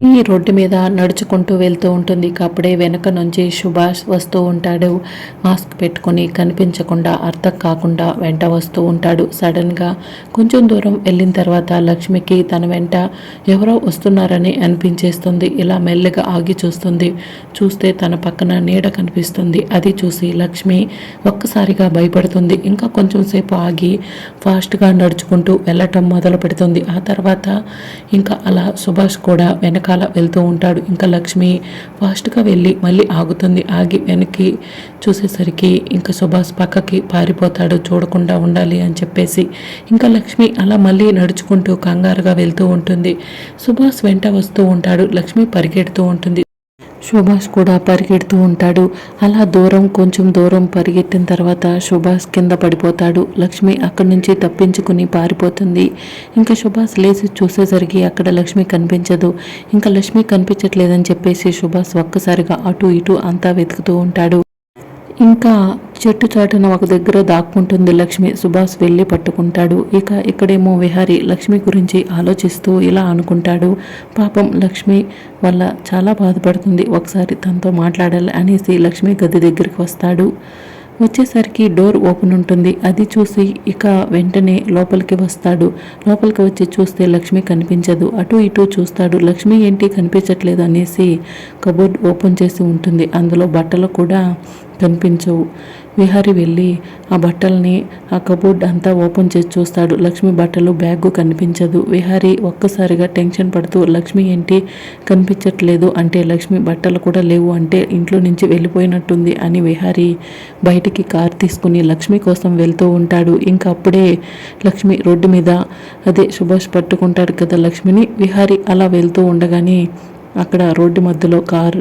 ఈ రోడ్డు మీద నడుచుకుంటూ వెళ్తూ ఉంటుంది. అప్పుడే వెనక నుంచి సుభాష్ వస్తూ ఉంటాడు. మాస్క్ పెట్టుకొని కనిపించకుండా అర్థం కాకుండా వెంట వస్తూ ఉంటాడు. సడన్గా కొంచెం దూరం వెళ్ళిన తర్వాత లక్ష్మికి తన వెంట ఎవరో వస్తున్నారని అనిపించేస్తుంది. ఇలా మెల్లగా ఆగి చూస్తుంది. చూస్తే తన పక్కన నీడ కనిపిస్తుంది. అది చూసి లక్ష్మి ఒక్కసారిగా భయపడుతుంది. ఇంకా కొంచెం సేపు ఆగి ఫాస్ట్గా నడుచుకుంటూ వెళ్ళటం మొదలు పెడుతుంది ఆ తర్వాత ఇంకా అలా సుభాష్ కూడా వెనక వెనకాల వెళ్తూ ఉంటాడు. ఇంకా లక్ష్మి ఫాస్ట్గా వెళ్ళి మళ్ళీ ఆగుతుంది. ఆగి వెనక్కి చూసేసరికి ఇంకా సుభాష్ పక్కకి పారిపోతాడు. చూడకుండా ఉండాలి అని చెప్పేసి ఇంకా లక్ష్మి అలా మళ్ళీ నడుచుకుంటూ కంగారుగా వెళ్తూ ఉంటుంది. సుభాష్ వెంట వస్తూ ఉంటాడు. లక్ష్మి పరిగెడుతూ ఉంటుంది. సుభాష్ కూడా పరిగెడుతూ ఉంటాడు. అలా దూరం కొంచెం దూరం పరిగెట్టిన తర్వాత సుభాష్ కింద పడిపోతాడు. లక్ష్మి అక్కడి నుంచి తప్పించుకుని పారిపోతుంది. ఇంకా సుభాష్ లేచి చూసేసరికి అక్కడ లక్ష్మి కనిపించదు. ఇంకా లక్ష్మి కనిపించట్లేదని చెప్పేసి సుభాష్ ఒక్కసారిగా అటు ఇటు అంతా వెతుకుతూ ఉంటాడు. ఇంకా చెట్టు చాటున ఒక దగ్గర దాక్కుంటుంది లక్ష్మి. సుభాష్ వెళ్ళి పట్టుకుంటాడు. ఇక ఇక్కడేమో విహారి లక్ష్మి గురించి ఆలోచిస్తూ ఇలా అనుకుంటాడు. పాపం లక్ష్మి వల్ల చాలా బాధపడుతుంది. ఒకసారి తనతో మాట్లాడాలి అనేసి లక్ష్మి గది దగ్గరికి వస్తాడు. వచ్చేసరికి డోర్ ఓపెన్ ఉంటుంది. అది చూసి ఇక వెంటనే లోపలికి వస్తాడు. లోపలికి వచ్చి చూస్తే లక్ష్మి కనిపించదు. అటు ఇటు చూస్తాడు. లక్ష్మి ఏంటి కనిపించట్లేదు అనేసి కబోర్డ్ ఓపెన్ చేసి ఉంటుంది. అందులో బట్టలు కూడా కనిపించవు. విహారి వెళ్ళి ఆ బట్టల్ని ఆ కబోర్డ్ అంతా ఓపెన్ చేసి చూస్తాడు. లక్ష్మి బట్టలు బ్యాగ్ కనిపించదు. విహారి ఒక్కసారిగా టెన్షన్ పడుతూ లక్ష్మి ఏంటి కనిపించట్లేదు అంటే లక్ష్మి బట్టలు కూడా లేవు అంటే ఇంట్లో నుంచి వెళ్ళిపోయినట్టుంది అని విహారి బయటికి కార్ తీసుకుని లక్ష్మి కోసం వెళ్తూ ఉంటాడు. ఇంకా అప్పుడే లక్ష్మి రోడ్డు మీద అదే సుభాష్ పట్టుకుంటాడు కదా లక్ష్మిని. విహారి అలా వెళ్తూ ఉండగానే అక్కడ రోడ్డు మధ్యలో కారు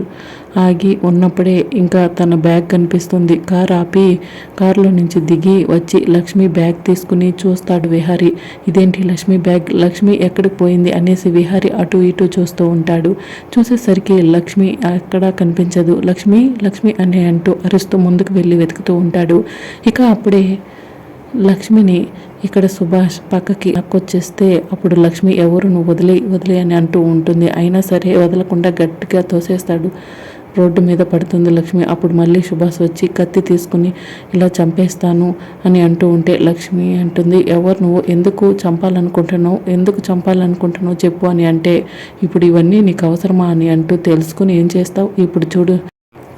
ఆగి ఉన్నప్పుడే ఇంకా తన బ్యాగ్ కనిపిస్తుంది. కార్ ఆపి కారులో నుంచి దిగి వచ్చి లక్ష్మి బ్యాగ్ తీసుకుని చూస్తాడు విహారి. ఇదేంటి లక్ష్మి బ్యాగ్? లక్ష్మి ఎక్కడికి పోయింది? అనేసి విహారి అటు ఇటు చూస్తూ ఉంటాడు. చూసేసరికి లక్ష్మి ఎక్కడా కనిపించదు. లక్ష్మి లక్ష్మి అని అంటూ అరుస్తూ ముందుకు వెళ్ళి వెతుకుతూ ఉంటాడు. ఇక అప్పుడే లక్ష్మిని ఇక్కడ సుభాష్ పక్కకి వచ్చేస్తే అప్పుడు లక్ష్మి ఎవరు? నువ్వు వదిలే వదిలే అని అంటూ ఉంటుంది. అయినా సరే వదలకుండా గట్టిగా తోసేస్తాడు. రోడ్డు మీద పడుతుంది లక్ష్మి. అప్పుడు మళ్ళీ సుభాష్ వచ్చి కత్తి తీసుకుని ఇలా చంపేస్తాను అని అంటూ ఉంటే లక్ష్మి అంటుంది ఎవరు నువ్వు? ఎందుకు చంపాలనుకుంటున్నావు? ఎందుకు చంపాలనుకుంటున్నావు చెప్పు అని అంటే ఇప్పుడు ఇవన్నీ నీకు అవసరమా అని అంటూ తెలుసుకుని ఏం చేస్తావు? ఇప్పుడు చూడు.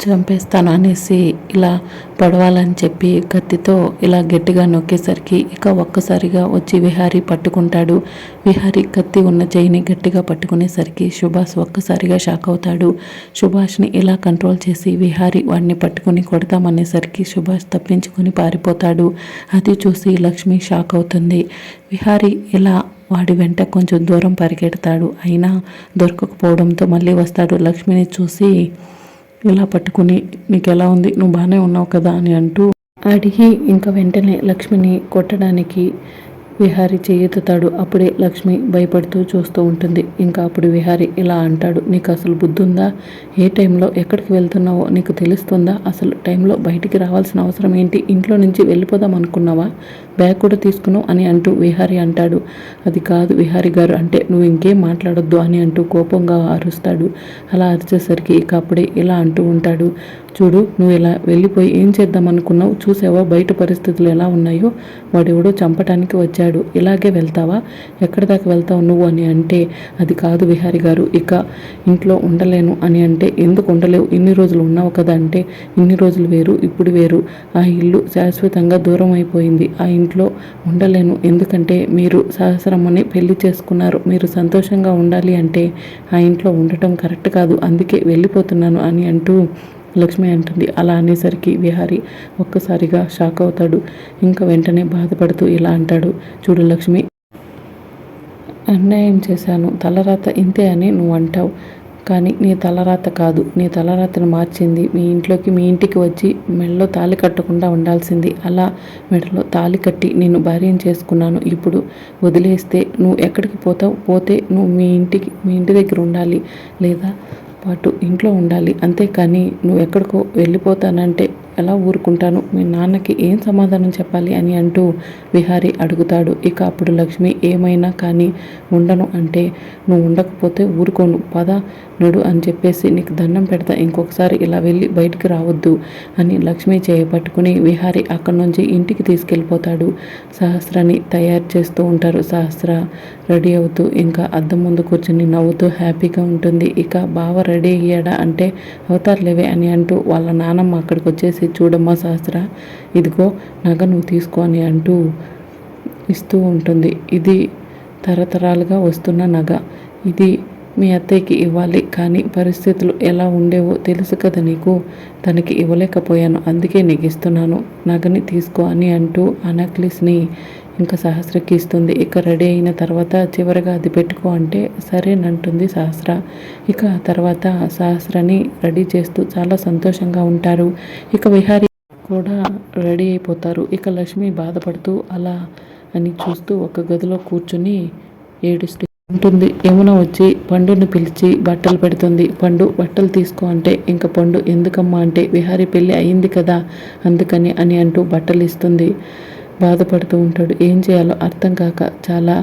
చంపేస్తాను అనేసి ఇలా పడవాలని చెప్పి కత్తితో ఇలా గట్టిగా నొక్కేసరికి ఇక ఒక్కసారిగా వచ్చి విహారీ పట్టుకుంటాడు. విహారీ కత్తి ఉన్న చేయిని గట్టిగా పట్టుకునేసరికి సుభాష్ ఒక్కసారిగా షాక్ అవుతాడు. సుభాష్ని ఇలా కంట్రోల్ చేసి విహారీ వాడిని పట్టుకుని కొడతామనేసరికి సుభాష్ తప్పించుకొని పారిపోతాడు. అది చూసి లక్ష్మి షాక్ అవుతుంది. విహారీ ఇలా వాడి వెంట కొంచెం దూరం పరిగెడతాడు. అయినా దొరకకపోవడంతో మళ్ళీ వస్తాడు. లక్ష్మిని చూసి ఇలా పట్టుకుని నీకు ఎలా ఉంది? నువ్వు బాగానే ఉన్నావు కదా అని అంటూ అడిగి ఇంకా వెంటనే లక్ష్మిని కొట్టడానికి విహారి చేయెత్తుతాడు అప్పుడే లక్ష్మి భయపడుతూ చూస్తూ ఉంటుంది. ఇంకా అప్పుడు విహారి ఇలా అంటాడు. నీకు అసలు బుద్ధుందా? ఏ టైంలో ఎక్కడికి వెళ్తున్నావో నీకు తెలుస్తుందా? అసలు టైంలో బయటికి రావాల్సిన అవసరం ఏంటి? ఇంట్లో నుంచి వెళ్ళిపోదాం అనుకున్నావా? బ్యాగ్ కూడా తీసుకున్నావు అని అంటూ విహారి అంటాడు. అది కాదు విహారి గారు అంటే నువ్వు ఇంకేం మాట్లాడొద్దు అని అంటూ కోపంగా అరుస్తాడు. అలా అరిచేసరికి ఇక అప్పుడే ఇలా అంటూ ఉంటాడు. చూడు నువ్వు ఇలా వెళ్ళిపోయి ఏం చేద్దాం అనుకున్నావు? చూసావా బయట పరిస్థితులు ఎలా ఉన్నాయో? వాడెవడో చంపటానికి వచ్చాడు. ఇలాగే వెళ్తావా? ఎక్కడి దాకా వెళ్తావు నువ్వు అని అంటే అది కాదు విహారి గారు ఇక ఇంట్లో ఉండలేను అని అంటే ఎందుకు ఉండలేవు? ఇన్ని రోజులు ఉన్నావు కదా అంటే ఇన్ని రోజులు వేరు ఇప్పుడు వేరు. ఆ ఇల్లు శాశ్వతంగా దూరం అయిపోయింది. ఆ ఇంట్లో ఉండలేను. ఎందుకంటే మీరు సహస్రమ్మని పెళ్ళి చేసుకున్నారు. మీరు సంతోషంగా ఉండాలి అంటే ఆ ఇంట్లో ఉండటం కరెక్ట్ కాదు. అందుకే వెళ్ళిపోతున్నాను అని అంటూ లక్ష్మి అంటుంది. అలా అనేసరికి విహారి ఒక్కసారిగా షాక్ అవుతాడు. ఇంకా వెంటనే బాధపడుతూ ఇలా అంటాడు. చూడు లక్ష్మి అన్యాయం చేశాను. తలరాత ఇంతే అని నువ్వు అంటావు. కానీ నీ తలరాత కాదు. నీ తలరాతను మార్చింది. మీ ఇంట్లోకి మీ ఇంటికి వచ్చి మెడలో తాళి కట్టకుండా ఉండాల్సింది. అలా మెడలో తాళి కట్టి నేను భార్యం చేసుకున్నాను. ఇప్పుడు వదిలేస్తే నువ్వు ఎక్కడికి పోతావు? పోతే నువ్వు మీ ఇంటికి మీ ఇంటి దగ్గర ఉండాలి లేదా పాటు ఇంట్లో ఉండాలి. అంతేకాని నువ్వు ఎక్కడికో వెళ్ళిపోతానంటే ఎలా ఊరుకుంటాను. మీ నాన్నకి ఏం సమాధానం చెప్పాలి అని అంటూ విహారి అడుగుతాడు. ఇక అప్పుడు లక్ష్మి ఏమైనా కానీ ఉండను అంటే నువ్వు ఉండకపోతే ఊరుకోను. పద నడు అని చెప్పేసి నీకు దండం పెడతా. ఇంకొకసారి ఇలా వెళ్ళి బయటికి రావద్దు అని లక్ష్మి చేయబట్టుకుని విహారి అక్కడి నుంచి ఇంటికి తీసుకెళ్ళిపోతాడు. సహస్రాన్ని తయారు చేస్తూ ఉంటారు. సహస్ర రెడీ అవుతూ ఇంకా అద్దం ముందు కూర్చుని నవ్వుతూ హ్యాపీగా ఉంటుంది. ఇక బావ రెడీ అయ్యాడా అంటే అవుతారులేవే అని అంటూ వాళ్ళ నానమ్మ అక్కడికి వచ్చేసి చూడమ్మా సహస్ర ఇదిగో నగ నువ్వు తీసుకో అని అంటూ ఇస్తూ ఉంటుంది. ఇది తరతరాలుగా వస్తున్న నగ. ఇది మీ అత్తయ్యకి ఇవ్వాలి కానీ పరిస్థితులు ఎలా ఉండేవో తెలుసు కదా నీకు. తనకి ఇవ్వలేకపోయాను అందుకే నీకు ఇస్తున్నాను. నగని తీసుకో అని అంటూ ఆ నెక్లెస్ని ఇంకా సహస్రకి ఇస్తుంది. ఇక రెడీ అయిన తర్వాత చివరిగా అది పెట్టుకో అంటే సరేనంటుంది సహస్ర. ఇక తర్వాత సహస్రని రెడీ చేస్తూ చాలా సంతోషంగా ఉంటారు. ఇక విహారీ కూడా రెడీ అయిపోతారు. ఇక లక్ష్మి బాధపడుతూ అలా అని చూస్తూ ఒక గదిలో కూర్చుని ఏడుస్తూ ఉంటుంది. యమున వచ్చి పండుని పిలిచి బట్టలు పెడుతుంది. పండు బట్టలు తీసుకో అంటే ఇంక పండు ఎందుకమ్మా అంటే విహారీ పెళ్ళి అయింది కదా అందుకని అని అంటూ బట్టలు ఇస్తుంది. బాధపడుతూ ఉంటాడు. ఏం చేయాలో అర్థం కాక చాలా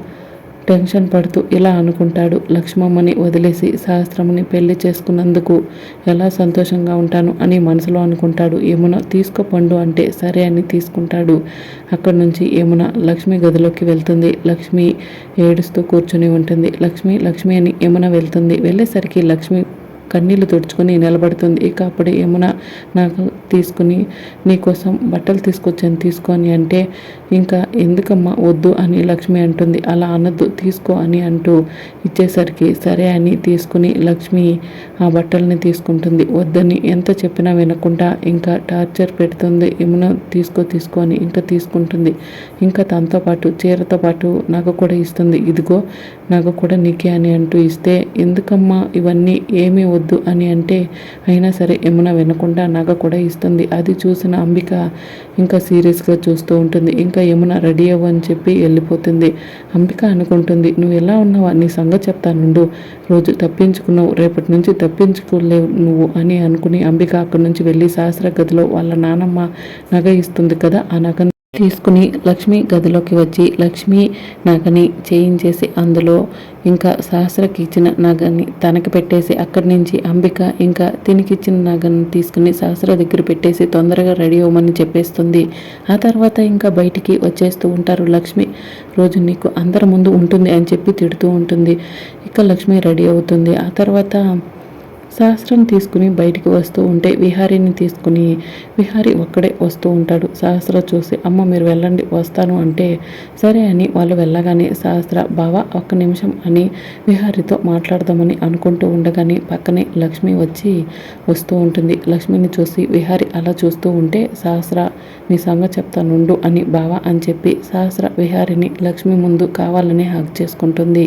టెన్షన్ పడుతూ ఇలా అనుకుంటాడు. లక్ష్మమ్మని వదిలేసి సహస్రముని పెళ్ళి చేసుకున్నందుకు ఎలా సంతోషంగా ఉంటాను అని మనసులో అనుకుంటాడు. యమున తీసుకో పండు అంటే సరే అని తీసుకుంటాడు. అక్కడి నుంచి యమున లక్ష్మి గదిలోకి వెళ్తుంది. లక్ష్మి ఏడుస్తూ కూర్చొని ఉంటుంది. లక్ష్మి లక్ష్మి అని యమున వెళ్తుంది. వెళ్ళేసరికి లక్ష్మి కన్నీళ్ళు తుడుచుకొని నిలబడుతుంది. ఇక అప్పుడే యమున నాకు తీసుకుని నీకోసం బట్టలు తీసుకొచ్చాను తీసుకొని అంటే ఇంకా ఎందుకమ్మా వద్దు అని లక్ష్మి అంటుంది. అలా అనద్దు తీసుకో అని అంటూ ఇచ్చేసరికి సరే అని తీసుకుని లక్ష్మి ఆ బట్టల్ని తీసుకుంటుంది. వద్దని ఎంత చెప్పినా వినకుండా ఇంకా టార్చర్ పెడుతుంది. యమున తీసుకో తీసుకో అని ఇంకా తీసుకుంటుంది. ఇంకా తనతో పాటు చీరతో పాటు నాకు కూడా ఇస్తుంది. ఇదిగో నాకు కూడా నీకే అని అంటూ ఇస్తే ఎందుకమ్మా ఇవన్నీ ఏమీ వద్దు అని అంటే అయినా సరే యమున వినకుండా నగ కూడా ఇస్తుంది. అది చూసిన అంబిక ఇంకా సీరియస్గా చూస్తూ ఉంటుంది. ఇంకా యమున రెడీ అవ్వు అని చెప్పి వెళ్ళిపోతుంది. అంబిక అనుకుంటుంది నువ్వు ఎలా ఉన్నావా? నీ సంగతి చెప్తానుండు రోజు తప్పించుకున్నావు. రేపటి నుంచి తప్పించుకోలేవు నువ్వు అని అనుకుని అంబిక అక్కడి నుంచి వెళ్ళి శాస్త్ర గదిలో వాళ్ళ నానమ్మ నగ ఇస్తుంది కదా ఆ నగ తీసుకుని లక్ష్మి గదిలోకి వచ్చి లక్ష్మి నగని చేయించేసి అందులో ఇంకా సహస్రకి ఇచ్చిన నగని తనకి పెట్టేసి అక్కడి నుంచి అంబిక ఇంకా తినికిచ్చిన నగని తీసుకుని సహస్ర దగ్గర పెట్టేసి తొందరగా రెడీ అవ్వమని చెప్పేస్తుంది. ఆ తర్వాత ఇంకా బయటికి వచ్చేస్తూ ఉంటారు. లక్ష్మి రోజు నీకు అందరి ముందు ఉంటుంది అని చెప్పి తిడుతూ ఉంటుంది. ఇక లక్ష్మి రెడీ అవుతుంది. ఆ తర్వాత సహస్రం తీసుకుని బయటికి వస్తూ ఉంటే విహారీని తీసుకుని విహారీ ఒక్కడే వస్తూ ఉంటాడు. సహస్ర చూసి అమ్మ మీరు వెళ్ళండి వస్తాను అంటే సరే అని వాళ్ళు వెళ్ళగానే సహస్ర బావ ఒక్క నిమిషం అని విహారీతో మాట్లాడదామని అనుకుంటూ ఉండగానే పక్కనే లక్ష్మి వచ్చి వస్తూ ఉంటుంది. లక్ష్మిని చూసి విహారి అలా చూస్తూ ఉంటే సహస్ర నీ సంగతి చెప్తానుండు అని బావ అని చెప్పి సహస్ర విహారిని లక్ష్మి ముందు కావాలని హక్ చేసుకుంటుంది.